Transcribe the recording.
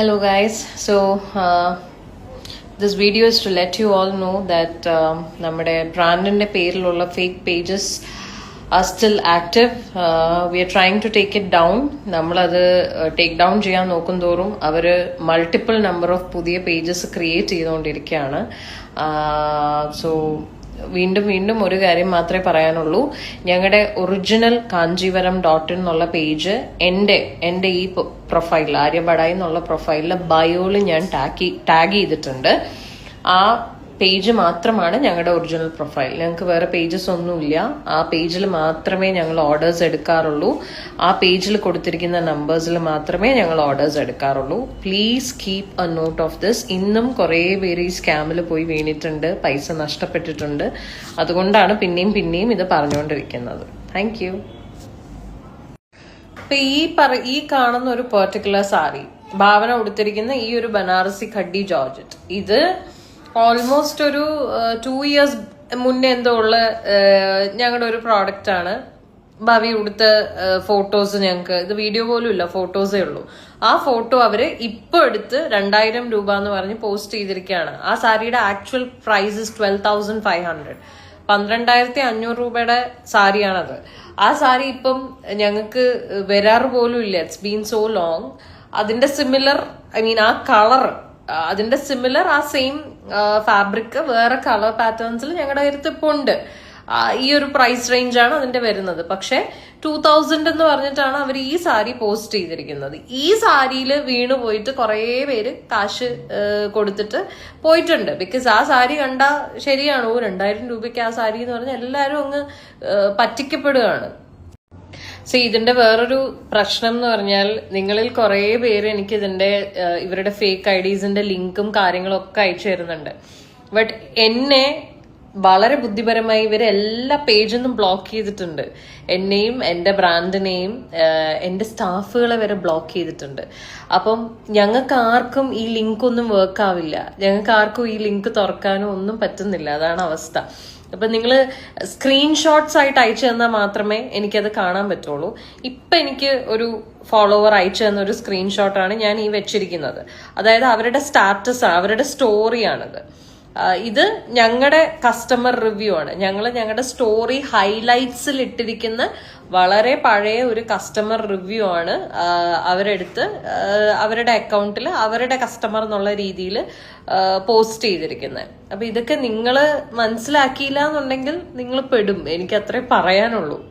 Hello, guys. So, uh, video is to let you all know that um, നമ്മുടെ ബ്രാൻഡിന്റെ പേരിലുള്ള fake pages are still active we are trying to take it down നമ്മളത് take down ചെയ്യാൻ നോക്കും തോറും അവർ multiple number of പുതിയ pages create ചെയ്തുകൊണ്ടിരിക്കുകയാണ്. സോ വീണ്ടും വീണ്ടും ഒരു കാര്യം മാത്രമേ പറയാനുള്ളൂ. ഞങ്ങളുടെ ഒറിജിനൽ കാഞ്ചീവരം ഡോട്ട് ഇൻ എന്നുള്ള പേജ് എന്റെ എന്റെ ഈ പ്രൊഫൈൽ ആര്യബടായി എന്നുള്ള പ്രൊഫൈലിൽ ബയോയിൽ ഞാൻ ടാഗ് ടാഗ് ചെയ്തിട്ടുണ്ട്. ആ പേജ് മാത്രമാണ് ഞങ്ങളുടെ ഒറിജിനൽ പ്രൊഫൈൽ ഞങ്ങൾക്ക് വേറെ പേജസ് ഒന്നുമില്ല. ആ പേജിൽ മാത്രമേ ഞങ്ങൾ ഓർഡേഴ്സ് എടുക്കാറുള്ളൂ. ആ പേജിൽ കൊടുത്തിരിക്കുന്ന നമ്പേഴ്സിൽ മാത്രമേ ഞങ്ങൾ orders എടുക്കാറുള്ളൂ. Please keep a note of this ഇന്നും കുറേ പേര് ഈ സ്കാമിൽ പോയി വീണിട്ടുണ്ട്. പൈസ നഷ്ടപ്പെട്ടിട്ടുണ്ട്. അതുകൊണ്ടാണ് പിന്നെയും പിന്നെയും ഇത് പറഞ്ഞുകൊണ്ടിരിക്കുന്നത്. താങ്ക് യു ഇപ്പൊ ഈ പറ ഈ കാണുന്ന ഒരു പെർട്ടിക്കുലർ സാരി ഭാവന ഉടുത്തിരിക്കുന്ന ഈ ഒരു ബനാറസി ഖഡ്ഡി ജോർജറ്റ് ഇത് ഓൾമോസ്റ്റ് ഒരു ടു ഇയേഴ്സ് മുന്നേ എന്തോ ഉള്ള ഞങ്ങളുടെ ഒരു പ്രോഡക്റ്റ് ആണ്. ഭവി ഉടുത്ത ഫോട്ടോസ് ഞങ്ങൾക്ക് ഇത് വീഡിയോ പോലും ഇല്ല ഫോട്ടോസേ ഉള്ളൂ. ആ ഫോട്ടോ അവർ ഇപ്പൊ എടുത്ത് രണ്ടായിരം രൂപ എന്ന് പറഞ്ഞ് പോസ്റ്റ് ചെയ്തിരിക്കുകയാണ് ആ സാരിയുടെ actual price twelve thousand five hundred പന്ത്രണ്ടായിരത്തി അഞ്ഞൂറ് രൂപയുടെ സാരിയാണത്. ആ സാരി ഇപ്പം ഞങ്ങൾക്ക് വരാറ് പോലും ഇല്ല. ഇറ്റ്സ് ബീൻ സോ ലോങ് അതിന്റെ സിമിലർ ഐ മീൻ ആ കളർ അതിന്റെ സിമിലർ ആ സെയിം ഫാബ്രിക് വേറെ കളർ പാറ്റേൺസിൽ ഞങ്ങളുടെ അടുത്ത് ഇപ്പോൾ ഉണ്ട്. ഈ ഒരു പ്രൈസ് റേഞ്ചാണ് അതിന്റെ വരുന്നത്. പക്ഷെ ടൂ തൗസൻഡ് എന്ന് പറഞ്ഞിട്ടാണ് അവർ ഈ സാരി പോസ്റ്റ് ചെയ്തിരിക്കുന്നത്. ഈ സാരിയിൽ വീണ് പോയിട്ട് കുറേ പേര് കാശ് കൊടുത്തിട്ട് പോയിട്ടുണ്ട്. ബിക്കോസ് ആ സാരി കണ്ട ശരിയാണ്? ഓ രണ്ടായിരം രൂപയ്ക്ക് ആ സാരി എന്ന് പറഞ്ഞാൽ എല്ലാവരും അങ്ങ് പറ്റിക്കപ്പെടുകയാണ്. സോ ഇതിന്റെ വേറൊരു പ്രശ്നം എന്ന് പറഞ്ഞാൽ നിങ്ങളിൽ കുറേ പേര് എനിക്ക് ഇതിന്റെ ഇവരുടെ ഫേക്ക് ഐ ഡീസിന്റെ ലിങ്കും കാര്യങ്ങളും ഒക്കെ അയച്ചു തരുന്നുണ്ട്. ബട്ട് എന്നെ വളരെ ബുദ്ധിപരമായി ഇവർ എല്ലാ പേജിൽ നിന്നും ബ്ലോക്ക് ചെയ്തിട്ടുണ്ട്. എന്നെയും എന്റെ ബ്രാൻഡിനെയും എന്റെ സ്റ്റാഫുകളെ വരെ ബ്ലോക്ക് ചെയ്തിട്ടുണ്ട്. അപ്പം ഞങ്ങൾക്ക് ആർക്കും ഈ ലിങ്ക് ഒന്നും വർക്ക് ആവില്ല. ഞങ്ങൾക്ക് ആർക്കും ഈ ലിങ്ക് തുറക്കാനോ ഒന്നും പറ്റുന്നില്ല. അതാണ് അവസ്ഥ. അപ്പൊ നിങ്ങൾ സ്ക്രീൻഷോട്ട്സ് ആയിട്ട് അയച്ചു തന്നാൽ മാത്രമേ എനിക്കത് കാണാൻ പറ്റുള്ളൂ. ഇപ്പൊ എനിക്ക് ഒരു ഫോളോവർ അയച്ചു തന്ന ഒരു സ്ക്രീൻഷോട്ടാണ് ഞാൻ ഈ വെച്ചിരിക്കുന്നത്. അതായത് അവരുടെ സ്റ്റാറ്റസ് അവരുടെ സ്റ്റോറിയാണിത് ഇത് ഞങ്ങളുടെ കസ്റ്റമർ റിവ്യൂ ആണ്. ഞങ്ങൾ ഞങ്ങളുടെ സ്റ്റോറി ഹൈലൈറ്റ്സിൽ ഇട്ടിരിക്കുന്ന വളരെ പഴയ ഒരു കസ്റ്റമർ റിവ്യൂ ആണ്. അവരെടുത്ത് അവരുടെ അക്കൗണ്ടിൽ അവരുടെ കസ്റ്റമർ എന്നുള്ള രീതിയിൽ പോസ്റ്റ് ചെയ്തിരിക്കുന്നത് അപ്പൊ ഇതൊക്കെ നിങ്ങൾ മനസ്സിലാക്കിയില്ല എന്നുണ്ടെങ്കിൽ നിങ്ങൾ പെടും. എനിക്ക് അത്രേ പറയാനുള്ളൂ.